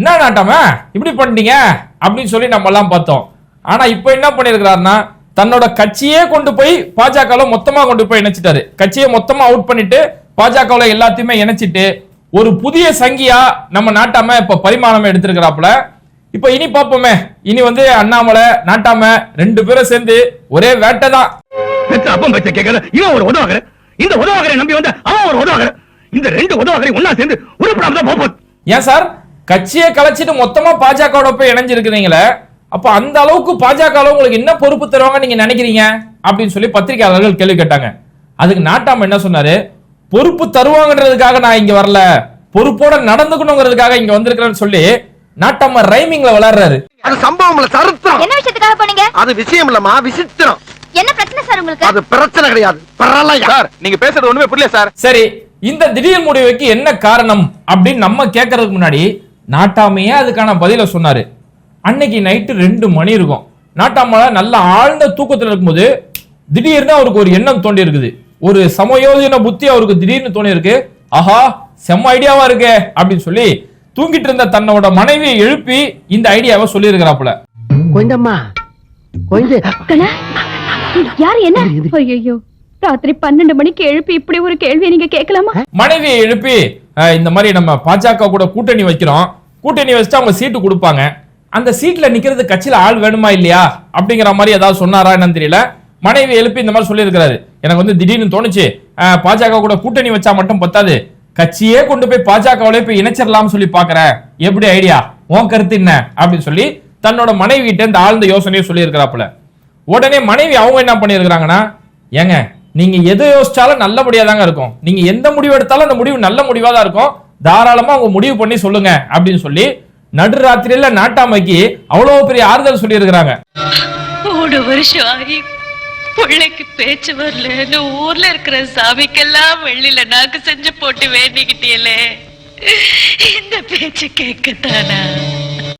என்ன நாட்டாம இப்படி பண்ணிட்டீங்க? அப்படின்னு சொல்லி நம்ம எல்லாம் பார்த்தோம். ஆனா இப்போ என்ன பண்ணிருக்கிறாருன்னா தன்னோட கட்சியே கொண்டு போய் பாஜகல மொத்தமா கொண்டு போய் இணைச்சிட்டாரு. கட்சியை மொத்தமா அவுட் பண்ணிட்டு பாஜகவுல எல்லாத்தையுமே இணைச்சிட்டு ஒரு புதிய சங்கியா நம்ம நாட்டாம இப்ப பரிமாணம் எடுத்திருக்கிறாப்புல. இப்ப இனி பார்ப்போமே. இனி வந்து அண்ணாமலை நாட்டாம ரெண்டு பேரும் சேர்ந்து ஒரே வேட்டை தான். அப்பம் பச்சை கேட்கல இவன் ஒரு உதவாகற இந்த உதவாகரை நம்பி வந்த அவன் ஒரு உதவாகற இந்த ரெண்டு உதவாகரை ஒன்னா சேர்ந்து உருப்படாம தான் போப்போம் ஏன் சார்? கட்சியை கலைச்சிட்டு மொத்தமா பாஜகவோட போய் இணைஞ்சிருக்கிறீங்களே அப்ப அந்த அளவுக்கு பாஜக உங்களுக்கு என்ன பொறுப்பு தருவாங்க நீங்க நினைக்கிறீங்க? அப்படின்னு சொல்லி பத்திரிகையாளர்கள் கேள்வி கேட்டாங்க. அதுக்கு நாட்டாம என்ன சொன்னாரு? பொறுப்பு தருவாங்கன்றதுக்காக நான் இங்க வரல. பொறுப்போட நடந்துக்கணுங்கிறதுக்காக இங்க வந்திருக்கிறேன்னு சொல்லி நாட்டாம ரைமிங்ல விளையாடுறாரு அது சம்பவம் இல்ல சரித்திரம் என்ன விஷயத்துக்காக போனீங்க? அது விஷயம் இல்லம்மா விசித்திரம். என்ன பிரச்சனை சார் உங்களுக்கு? அது பிரச்சனை கிடையாது. பிரளயம். சார் நீங்க பேசுறது ஒண்ணுமே புரியல சார். சரி இந்த திடீர் முடிவுக்கு என்ன காரணம் அப்படின்னு நம்ம கேட்கறதுக்கு முன்னாடி நாட்டாமையே அதுக்கான பதில சொன்னாரு. அன்னைக்கு நைட்டு ரெண்டு மணி இருக்கும். நாட்டாம நல்ல ஆழ்ந்த தூக்கத்துல இருக்கும்போது திடீர்னு அவருக்கு ஒரு எண்ணம் தோண்டி இருக்குது. ஒரு சமயோஜன புத்தி அவருக்கு திடீர்னு தோணி இருக்கு. ஆஹா செம்ம ஐடியாவா இருக்கே அப்படின்னு சொல்லி தூங்கிட்டு இருந்த தன்னோட மனைவியை எழுப்பி இந்த ஐடியாவை சொல்லி இருக்கிறாப்புல கொஞ்சம்மா யார் என்ன? ஐயோ ராத்திரி பன்னெண்டு மணிக்கு எழுப்பி இப்படி ஒரு கேள்வியை நீங்க கேட்கலாமா? மனைவியை எழுப்பி இந்த மாதிரி நம்ம பாஜக கூட கூட்டணி வைக்கிறோம். கூட்டணி வச்சுட்டு அவங்க சீட்டு கொடுப்பாங்க. அந்த சீட்ல நிக்கிறது கட்சியில ஆள் வேணுமா இல்லையா? அப்படிங்கிற மாதிரி ஏதாவது சொன்னாரா என்னன்னு தெரியல. மனைவி எழுப்பி இந்த மாதிரி சொல்லியிருக்கிறாரு. எனக்கு வந்து திடீர்னு தோணுச்சு. பாஜக கூட கூட்டணி வச்சா மட்டும் பத்தாது. கட்சியே கொண்டு போய் பாஜகவிலே போய் இணைச்சிடலாம்னு சொல்லி பாக்குறேன் எப்படி ஐடியா? உன் கருத்து என்ன? அப்படின்னு சொல்லி தன்னோட மனைவி கிட்ட இந்த ஆழ்ந்த யோசனையை சொல்லி இருக்கிறாப்புல உடனே மனைவி அவங்க என்ன பண்ணியிருக்கிறாங்கன்னா ஏங்க நீங்க எது யோசிச்சாலும் நல்லபடியா தாங்க இருக்கும். நீங்க எந்த முடிவு எடுத்தாலும் அந்த முடிவு நல்ல முடிவா தான் இருக்கும். தாராளமா உங்க முடிவு பண்ணி சொல்லுங்க அப்படின்னு சொல்லி நடுராத்திரியில நாட்டாமைக்கு அவ்வளவு பெரிய ஆறுதல் சொல்லி இருக்கிறாங்க மூணு வருஷம் ஆகி பிள்ளைக்கு பேச்சு வரலன்னு ஊர்ல இருக்கிற சாமிக்கெல்லாம் வெள்ளில நாக்கு செஞ்சு போட்டு வேண்டிக்கிட்டீங்களே இந்த பேச்சு கேட்கத்தானா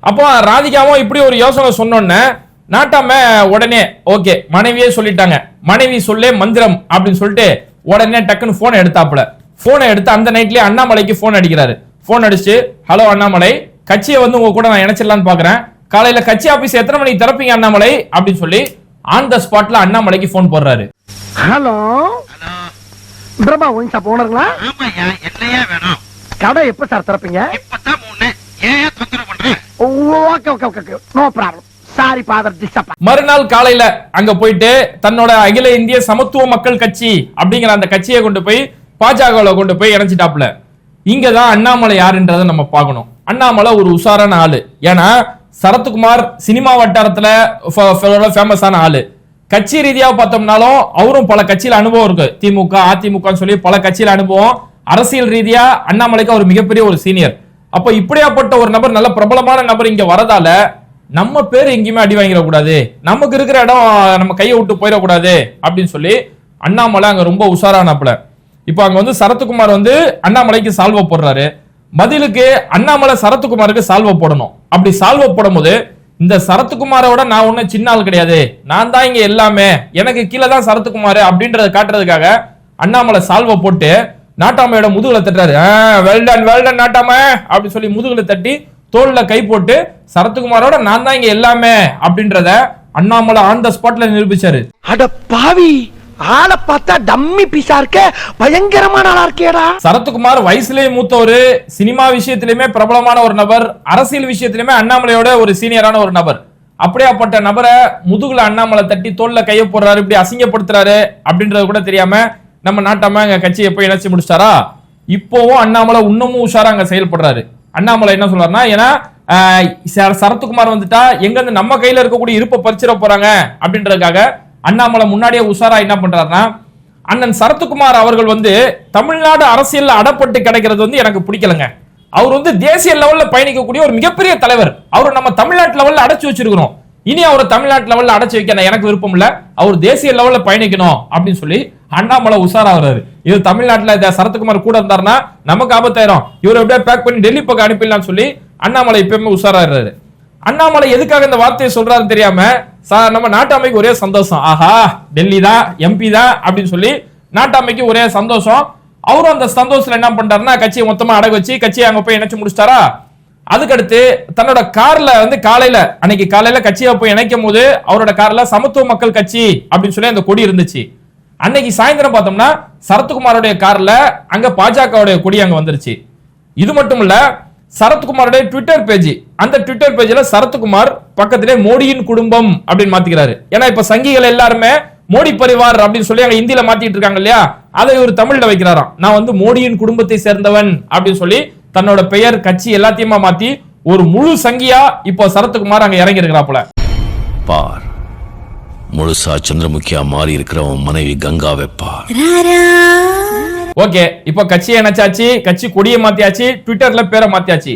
அப்போ ராதிகாவும் இப்படி ஒரு யோசனை சொன்னோன்னே நாட்டாம உடனே ஓகே மனைவியே சொல்லிட்டாங்க. மனைவி சொல்லே மந்திரம் அப்படின்னு சொல்லிட்டு உடனே டக்குன்னு போனை எடுத்தாப்புல. போனை எடுத்து அந்த நைட்லயே அண்ணாமலைக்கு போன் அடிக்கிறாரு. போன் அடிச்சு ஹலோ அண்ணாமலை கட்சியை வந்து உங்க கூட நான் இணைச்சிடலான்னு பாக்குறேன். காலையில கட்சி ஆபீஸ் எத்தனை மணிக்கு திறப்பீங்க அண்ணாமலை? அப்படின்னு சொல்லி ஆன் த ஸ்பாட்ல அண்ணாமலைக்கு போன் போடுறாரு. ஹலோ பிரம்மா ஒயின் ஷாப் ஓனருங்களா ஆமாய்யா என்னையா வேணும்? கடை எப்ப சார் திறப்பீங்க? இப்பதான் மூணு. ஏன் தொந்தரவு பண்ற okay okay okay no problem sorry father disturb மறுநாள் காலையில அங்க போயிட்டு தன்னோட அகில இந்திய சமத்துவ மக்கள் கட்சி அப்படிங்கிற அந்த கட்சியை கொண்டு போய் பாஜகவில் கொண்டு போய் இணைச்சிட்டாப்ல இங்கதான் அண்ணாமலை யாருன்றதை நம்ம பார்க்கணும். அண்ணாமலை ஒரு உஷாரான ஆளு. ஏன்னா சரத்குமார் சினிமா வட்டாரத்துல ஃபேமஸான ஆளு. கட்சி ரீதியாக பார்த்தோம்னாலும் அவரும் பல கட்சியில் அனுபவம் இருக்கு. திமுக அதிமுகன்னு சொல்லி பல கட்சியில் அனுபவம். அரசியல் ரீதியா அண்ணாமலைக்கு அவர் மிகப்பெரிய ஒரு சீனியர் அப்ப இப்படியாப்பட்ட ஒரு நபர் நல்ல பிரபலமான நபர் இங்க வரதால நம்ம பேர் எங்கேயுமே அடி வாங்கிடக்கூடாது நமக்கு இருக்கிற இடம் நம்ம கையை விட்டு போயிடக்கூடாது அப்படின்னு சொல்லி அண்ணாமலை அங்க ரொம்ப உஷாரானாப்புல. இப்போ அங்க வந்து சரத்குமார் வந்து அண்ணாமலைக்கு சால்வ போடுறாரு. பதிலுக்கு அண்ணாமலை சரத்குமாருக்கு சால்வ போடணும். அப்படி சால்வ போடும்போது இந்த சரத்குமாரோட நான் ஒன்றும் சின்ன ஆள் கிடையாது. நான் தான் இங்க எல்லாமே. எனக்கு கீழே தான் சரத்குமார் அப்படின்றத காட்டுறதுக்காக அண்ணாமலை சால்வ போட்டு நாட்டாமையோட முதுகுல தட்டுறாரு. வெல்டன் வெல்டன் நாட்டாம அப்படி சொல்லி முதுகுல தட்டி தோல்ல கை போட்டு சரத்குமாரோட நான் தான் இங்க எல்லாமே அப்படின்றத அண்ணாமலை ஆன் த ஸ்பாட்ல நிரூபிச்சாரு. அட பாவி! ஆளை பார்த்தா டம்மி பீஸா இருக்க பயங்கரமான ஆளா இருக்கேடா சரத்குமார் வயசுலயே மூத்தவர் சினிமா விஷயத்திலுமே பிரபலமான ஒரு நபர் அரசியல் விஷயத்திலுமே அண்ணாமலையோட ஒரு சீனியரான ஒரு நபர். அப்படியாப்பட்ட நபரை முதுகுல அண்ணாமலை தட்டி தோல்ல கைய போடுறாரு இப்படி அசிங்கப்படுத்துறாரு அப்படின்றது கூட தெரியாம நம்ம நாட்டாம எங்க கட்சியை போய் இணைச்சு முடிச்சிட்டாரா? இப்போவும் அண்ணாமலை இன்னமும் உஷாரா அங்க செயல்படுறாரு. அண்ணாமலை என்ன சொல்றாருன்னா ஏன்னா சரத்குமார் வந்துட்டா எங்க நம்ம கையில இருக்கக்கூடிய இருப்பை பறிச்சிட போறாங்க அப்படின்றதுக்காக அண்ணாமலை முன்னாடியே உஷாரா என்ன பண்றாருன்னா அண்ணன் சரத்குமார் அவர்கள் வந்து தமிழ்நாடு அரசியல் அடப்பட்டு கிடைக்கிறது வந்து எனக்கு பிடிக்கலங்க. அவர் வந்து தேசிய லெவல்ல பயணிக்கக்கூடிய ஒரு மிகப்பெரிய தலைவர். அவர் நம்ம தமிழ்நாட்டு லெவல்ல அடைச்சு வச்சிருக்கிறோம். இனி அவரை தமிழ்நாட்டு லெவல்ல அடைச்சு வைக்க எனக்கு விருப்பம் இல்ல. அவர் தேசிய லெவல்ல பயணிக்கணும் அப்படின்னு சொல்லி அண்ணாமலை உஷாராகிறாரு இது தமிழ்நாட்டுல சரத்குமார் கூட இருந்தாருன்னா நமக்கு ஆபத்தாயிரும். இவர் எப்படியா பேக் பண்ணி டெல்லி பக்கம் அனுப்பிடலாம்னு சொல்லி அண்ணாமலை எப்பயுமே உஷாராகிறாரு அண்ணாமலை எதுக்காக இந்த வார்த்தையை சொல்றாருன்னு தெரியாம சார் நம்ம நாட்டாமைக்கு ஒரே சந்தோஷம். ஆஹா டெல்லி தான் எம்பி தான் அப்படின்னு சொல்லி நாட்டாமைக்கு ஒரே சந்தோஷம். அவரும் அந்த சந்தோஷத்துல என்ன பண்றாருன்னா கட்சியை மொத்தமா அடகு வச்சு கட்சியை அங்க போய் இணைச்சு முடிச்சிட்டாரா? அதுக்கடுத்து தன்னோட கார்ல வந்து காலையில அன்னைக்கு காலையில கட்சியை போய் இணைக்கும் போது அவரோட கார்ல சமத்துவ மக்கள் கட்சி அப்படின்னு சொல்லி அந்த கொடி இருந்துச்சு. அன்னைக்கு சாயந்தரம் பார்த்தோம்னா சரத்குமாரோடைய கார்ல அங்க பாஜகவுடைய கொடி அங்க வந்துருச்சு. இது மட்டும் இல்ல சரத்குமாரோட ட்விட்டர் பேஜ் அந்த ட்விட்டர் பேஜ்ல சரத்குமார் பக்கத்திலே மோடியின் குடும்பம் அப்படின்னு மாத்திக்கிறாரு. ஏன்னா இப்ப சங்கிகள் எல்லாருமே மோடி பரிவார் அப்படின்னு சொல்லி அங்க இந்தியில மாத்திட்டு இருக்காங்க இல்லையா? அதை இவர் தமிழ்ல வைக்கிறாராம். நான் வந்து மோடியின் குடும்பத்தை சேர்ந்தவன் அப்படின்னு சொல்லி தன்னோட பெயர் கட்சி எல்லாத்தையுமா மாத்தி ஒரு முழு சங்கியா இப்போ சரத்குமார் அங்க இறங்கி இருக்கிறாப்புல பார். முழுசா சந்திரமுகியா மாறி இருக்கிறவன் மனைவி கங்காவை பார். ஓகே இப்போ கட்சியை இணைச்சாச்சு கட்சி கொடியை மாத்தியாச்சு ட்விட்டர்ல பேரை மாத்தியாச்சு.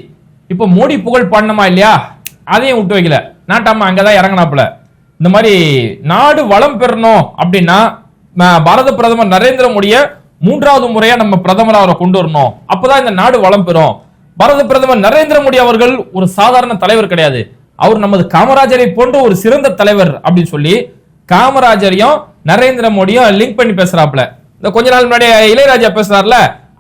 இப்போ மோடி புகழ் பண்ணணுமா இல்லையா? அதையும் விட்டு வைக்கல. நாட்டாம அங்கதான் இறங்கினாப்புல. இந்த மாதிரி நாடு வளம் பெறணும் அப்படின்னா பாரத பிரதமர் நரேந்திர மோடியை மூன்றாவது முறையா நம்ம பிரதமர் அவரை கொண்டு வரணும். அப்பதான் இந்த நாடு வளம் பெறும். பாரத பிரதமர் நரேந்திர மோடி அவர்கள் ஒரு சாதாரண தலைவர் கிடையாது. அவர் நமது காமராஜரை போன்ற ஒரு சிறந்த தலைவர் அப்படின்னு சொல்லி காமராஜரையும் நரேந்திர மோடியும் லிங்க் பண்ணி பேசுறாப்ல இந்த கொஞ்ச நாள் முன்னாடி இளையராஜா பேசினார்ல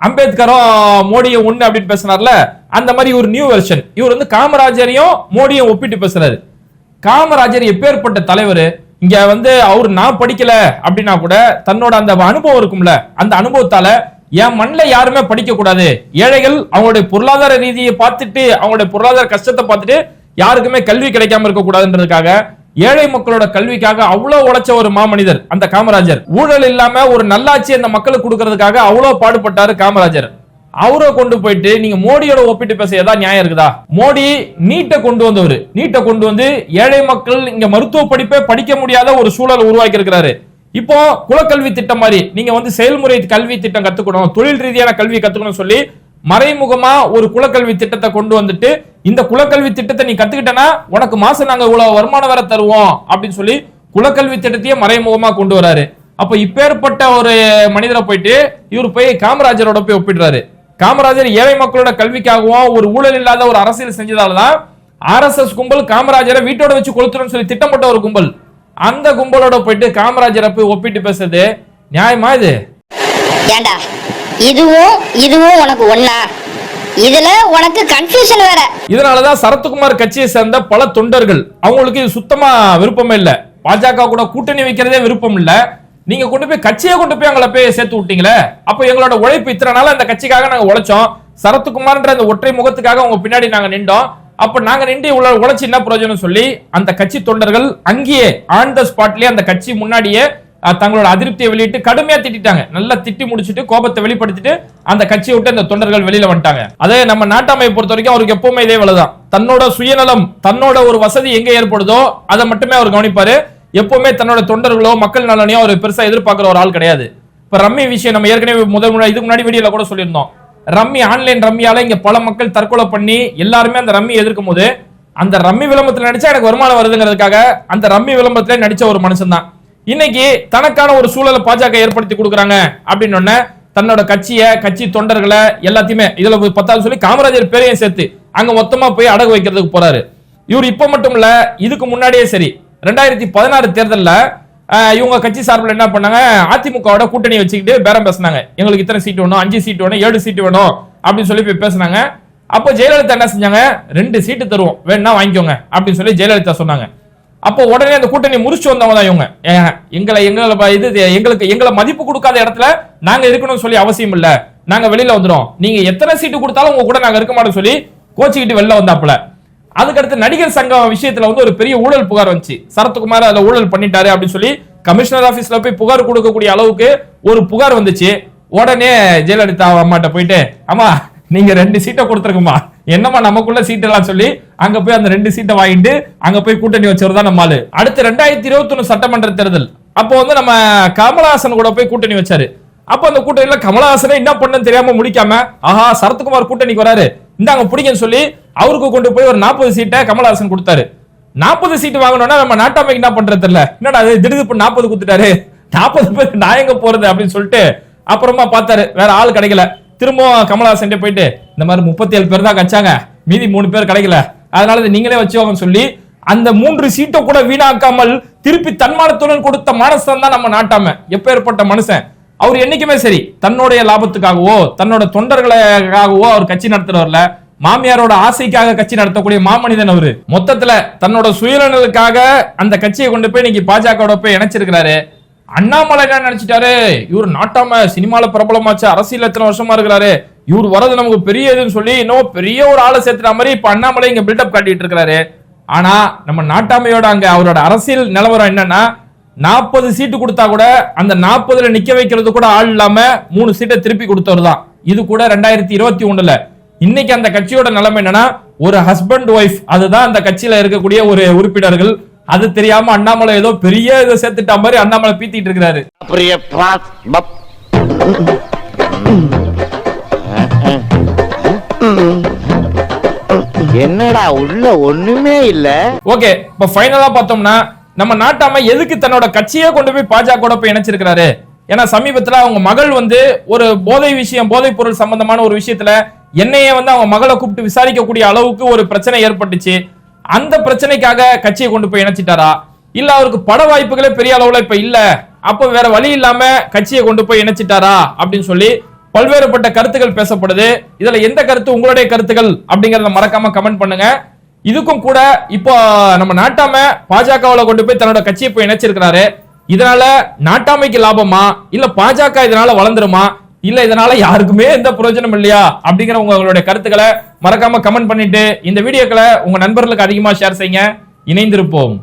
அம்பேத்கரும் மோடியும் ஒண்ணு அப்படின்னு பேசுனார்ல அந்த மாதிரி ஒரு நியூ வெர்ஷன் இவர் வந்து காமராஜரையும் மோடியும் ஒப்பிட்டு பேசுறாரு. காமராஜர் எப்பேற்பட்ட தலைவர்? இங்க வந்து அவர் நான் படிக்கல அப்படின்னா கூட தன்னோட அந்த அனுபவம் இருக்கும்ல அந்த அனுபவத்தால என் மண்ணில் யாருமே படிக்க கூடாது ஏழைகள் அவங்களுடைய பொருளாதார ரீதியை பார்த்துட்டு அவங்களுடைய பொருளாதார கஷ்டத்தை பார்த்துட்டு யாருக்குமே கல்வி கிடைக்காம இருக்க கூடாதுன்றதுக்காக ஏழை மக்களோட கல்விக்காக அவ்வளவு உழைச்ச ஒரு மாமனிதர் அந்த காமராஜர். ஊழல் இல்லாம ஒரு நல்லாட்சி அந்த மக்களுக்கு கொடுக்கறதுக்காக அவ்வளவு பாடுபட்டாரு காமராஜர். அவரை கொண்டு போயிட்டு நீங்க மோடியோட ஒப்பிட்டு பேச ஏதாவது நியாயம் இருக்குதா? மோடி நீட்டை கொண்டு வந்தவர். நீட்டை கொண்டு வந்து ஏழை மக்கள் இங்க மருத்துவ படிப்பே படிக்க முடியாத ஒரு சூழல் உருவாக்கி இருக்கிறாரு இப்போ குலக்கல்வி திட்டம் மாதிரி நீங்க வந்து செயல்முறை கல்வி திட்டம் கத்துக்கணும் தொழில் ரீதியான கல்வி கத்துக்கணும் சொல்லி மறைமுகமா ஒரு குலக்கல்வி திட்டத்தை கொண்டு வந்துட்டு இந்த குலக்கல்வி திட்டத்தை நீ கத்துக்கிட்டனா உனக்கு மாசம் நாங்க இவ்வளவு வருமானம் வர தருவோம் அப்படின்னு சொல்லி குலக்கல்வி திட்டத்தையே மறைமுகமா கொண்டு வராரு. அப்ப இப்பேற்பட்ட ஒரு மனிதரை போயிட்டு இவர் போய் காமராஜரோட போய் ஒப்பிடுறாரு. காமராஜர் ஏழை மக்களோட கல்விக்காகவும் ஒரு ஊழல் இல்லாத ஒரு அரசியல் செஞ்சதாலதான் ஆர்எஸ்எஸ் கும்பல் காமராஜரை வீட்டோட வச்சு கொளுத்துறோம் சொல்லி திட்டமிட்ட ஒரு கும்பல். அந்த கும்பலோட போயிட்டு காமராஜரை போய் ஒப்பிட்டு பேசுறது நியாயமா இது? ஏண்டா? இதுவும் இதுவும் உனக்கு ஒன்னா இதுல உனக்கு கன்ஃபியூஷன் வேற. இதனாலதான் சரத்குமார் கட்சியை சேர்ந்த பல தொண்டர்கள் அவங்களுக்கு இது சுத்தமா விருப்பமே இல்ல. பாஜக கூட கூட்டணி வைக்கிறதே விருப்பம் இல்ல. நீங்க கொண்டு போய் கட்சியை கொண்டு போய் அவங்கள போய் சேர்த்து விட்டீங்களே அப்ப எங்களோட உழைப்பு இத்தனை நாள் அந்த கட்சிக்காக நாங்க உழைச்சோம். சரத்குமார்ன்ற அந்த ஒற்றை முகத்துக்காக உங்க பின்னாடி நாங்க நின்றோம். அப்ப நாங்க நின்று உள்ள உழைச்சு என்ன பிரயோஜனம் சொல்லி அந்த கட்சி தொண்டர்கள் அங்கேயே ஆன் த ஸ்பாட்லயே அந்த கட்சி முன்னாடியே தங்களோட அதிருப்தியை வெளியிட்டு கடுமையா திட்டிட்டாங்க. நல்லா திட்டி முடிச்சிட்டு கோபத்தை வெளிப்படுத்திட்டு அந்த கட்சியை விட்டு அந்த தொண்டர்கள் வெளியில வந்துட்டாங்க. அதே நம்ம நாட்டாமையை பொறுத்த வரைக்கும் அவருக்கு எப்பவுமே இதே வேலைதான். தன்னோட சுயநலம் தன்னோட ஒரு வசதி எங்க ஏற்படுதோ அதை மட்டுமே அவர் கவனிப்பாரு. எப்பவுமே தன்னோட தொண்டர்களோ மக்கள் நலனையோ அவர் பெருசா எதிர்பார்க்கிற ஒரு ஆள் கிடையாது. இப்ப ரம்மி விஷயம் நம்ம ஏற்கனவே முதல் முறை இதுக்கு முன்னாடி வீடியோல கூட சொல்லியிருந்தோம். ரம்மி ஆன்லைன் ரம்மியால இங்க பல மக்கள் தற்கொலை பண்ணி எல்லாருமே அந்த ரம்மி எதிர்க்கும் போது அந்த ரம்மி விளம்பரத்தில் நடிச்சா எனக்கு வருமானம் வருதுங்கிறதுக்காக அந்த ரம்மி விளம்பரத்துல நடிச்ச ஒரு மனுஷன் தான் இன்னைக்கு தனக்கான ஒரு சூழலை பாஜக ஏற்படுத்தி கொடுக்குறாங்க அப்படின்னு தன்னோட கட்சியை கட்சி தொண்டர்களை எல்லாத்தையுமே இதுல பத்தாவது சொல்லி காமராஜர் பேரையும் சேர்த்து அங்க மொத்தமா போய் அடகு வைக்கிறதுக்கு போறாரு. இவர் இப்ப மட்டும் இல்ல இதுக்கு முன்னாடியே சரி ரெண்டாயிரத்தி பதினாறு தேர்தலில் இவங்க கட்சி சார்பில் என்ன பண்ணாங்க? அதிமுகவோட கூட்டணி வச்சுக்கிட்டு பேரம் பேசினாங்க. எங்களுக்கு இத்தனை சீட் வேணும் அஞ்சு சீட் வேணும் ஏழு சீட் வேணும் அப்படின்னு சொல்லி போய் பேசினாங்க. அப்போ ஜெயலலிதா என்ன செஞ்சாங்க? ரெண்டு சீட்டு தருவோம் வேணா வாங்கிக்கோங்க அப்படின்னு சொல்லி ஜெயலலிதா சொன்னாங்க. அப்போ உடனே அந்த கூட்டணி முறிச்சு வந்தவங்க தான் இவங்க. எங்களை எங்களை இது எங்களுக்கு எங்களை மதிப்பு கொடுக்காத இடத்துல நாங்க இருக்கணும்னு சொல்லி அவசியம் இல்ல. நாங்க வெளியில வந்துடும் நீங்க எத்தனை சீட்டு கொடுத்தாலும் உங்க கூட நாங்க இருக்க மாட்டோம் சொல்லி கோச்சிக்கிட்டு வெளில வந்தாப்புல. அதுக்கடுத்து நடிகர் சங்கம் விஷயத்துல வந்து ஒரு பெரிய ஊழல் புகார் வந்துச்சு. சரத்குமார் அதுல ஊழல் பண்ணிட்டாரு அப்படின்னு சொல்லி கமிஷனர் ஆபீஸ்ல போய் புகார் கொடுக்கக்கூடிய அளவுக்கு ஒரு புகார் வந்துச்சு. உடனே ஜெயலலிதா அம்மாட்ட போயிட்டு அம்மா நீங்க ரெண்டு சீட்டை கொடுத்துருக்குமா என்னம்மா நமக்குள்ள சீட் எல்லாம் சொல்லி அங்க போய் அந்த ரெண்டு சீட்டை வாங்கிட்டு அங்க போய் கூட்டணி வச்சவர் தான் நம்ம அடுத்து ரெண்டாயிரத்தி இருபத்தி சட்டமன்ற தேர்தல். அப்போ வந்து நம்ம கமலஹாசன் கூட போய் கூட்டணி வச்சாரு. அப்ப அந்த கூட்டணியில கமலஹாசனே என்ன பண்ணு தெரியாம முடிக்காம ஆஹா சரத்குமார் கூட்டணிக்கு வராரு. இந்தாங்க பிடிங்கன்னு சொல்லி அவருக்கு கொண்டு போய் ஒரு நாற்பது சீட்டை கமலஹாசன் கொடுத்தாரு. நாற்பது சீட்டு வாங்கணும்னா நம்ம நாட்டாமைக்கு என்ன பண்றது இல்ல என்னடா அது திடீர்னு நாற்பது குத்துட்டாரு நாற்பது பேர் நான் எங்க போறது அப்படின்னு சொல்லிட்டு அப்புறமா பார்த்தாரு வேற ஆள் கிடைக்கல. திரும்பவும் கமலஹாசன் போயிட்டு இந்த மாதிரி முப்பத்தி ஏழு பேர் தான் கச்சாங்க மீதி மூணு பேர் கிடைக்கல. அதனால இதை நீங்களே வச்சுக்கோங்கன்னு சொல்லி அந்த மூன்று சீட்டை கூட வீணாக்காமல் திருப்பி தன்மானத்துடன் கொடுத்த மனசன் தான் நம்ம நாட்டாம எப்பேற்பட்ட மனுஷன். அவர் என்னைக்குமே சரி தன்னுடைய லாபத்துக்காகவோ தன்னோட தொண்டர்களுக்காகவோ அவர் கட்சி நடத்துறவர்ல மாமியாரோட ஆசைக்காக கட்சி நடத்தக்கூடிய மாமனிதன் அவரு. மொத்தத்துல தன்னோட சுயநலனுக்காக அந்த கட்சியை கொண்டு போய் இன்னைக்கு பாஜக போய் இணைச்சிருக்கிறாரு. அண்ணாமலை என்ன நினைச்சிட்டாரு இவர் நாட்டாம சினிமால பிரபலமாச்சு. அரசியல் எத்தனை வருஷமா இருக்கிறாரு. இவர் வரது நமக்கு பெரிய இதுன்னு சொல்லி இன்னும் பெரிய ஒரு ஆளை சேர்த்துற மாதிரி இப்ப அண்ணாமலை இங்க பில்டப் காட்டிட்டு இருக்கிறாரு. ஆனா நம்ம நாட்டாமையோட அங்க அவரோட அரசியல் நிலவரம் என்னன்னா நாற்பது சீட்டு கொடுத்தா கூட அந்த நாற்பதுல நிக்க வைக்கிறது கூட ஆள் இல்லாம மூணு சீட்டை திருப்பி கொடுத்தவர் தான் இது கூட ரெண்டாயிரத்தி இருபத்தி ஒண்ணுல. இன்னைக்கு அந்த கட்சியோட நிலைமை என்னன்னா ஒரு ஹஸ்பண்ட் ஒய்ஃப் அதுதான் அந்த கட்சியில இருக்கக்கூடிய ஒரு உறுப்பினர்கள். அது தெரியாம அண்ணாமலை ஏதோ பெரிய இதை சேர்த்துட்ட மாதிரி அண்ணாமலை பீத்திட்டு இருக்கிறாரு. என்னடா உள்ள ஒண்ணுமே இல்ல. ஓகே இப்ப ஃபைனலா பார்த்தோம்னா நம்ம நாட்டாம எதுக்கு தன்னோட கட்சியே கொண்டு போய் பாஜக போய் இணைச்சிருக்கிறாரு? ஏன்னா சமீபத்துல அவங்க மகள் வந்து ஒரு போதை விஷயம் போதைப் பொருள் சம்பந்தமான ஒரு விஷயத்துல என்னையே வந்து அவங்க மகளை கூப்பிட்டு விசாரிக்கக்கூடிய அளவுக்கு ஒரு பிரச்சனை ஏற்பட்டுச்சு. அந்த பிரச்சனைக்காக கட்சியை கொண்டு போய் இணைச்சிட்டாரா? இல்ல அவருக்கு பட வாய்ப்புகளே பெரிய அளவுல இப்ப இல்ல. அப்ப வேற வழி இல்லாம கட்சியை கொண்டு போய் இணைச்சிட்டாரா? அப்படின்னு சொல்லி பல்வேறுபட்ட கருத்துக்கள் பேசப்படுது. இதுல எந்த கருத்து உங்களுடைய கருத்துக்கள் அப்படிங்கறத மறக்காம கமெண்ட் பண்ணுங்க. இதுக்கும் கூட இப்போ நம்ம நாட்டாம பாஜகவுல கொண்டு போய் தன்னோட கட்சியை போய் இணைச்சிருக்கிறாரு. இதனால நாட்டாமைக்கு லாபமா? இல்ல பாஜக இதனால வளர்ந்துருமா? இல்ல இதனால யாருக்குமே எந்த பிரயோஜனம் இல்லையா? அப்படிங்கிற உங்களுடைய கருத்துக்களை மறக்காம கமெண்ட் பண்ணிட்டு இந்த வீடியோக்களை உங்க நண்பர்களுக்கு அதிகமா ஷேர் செய்யுங்க. இணைந்திருப்போம்.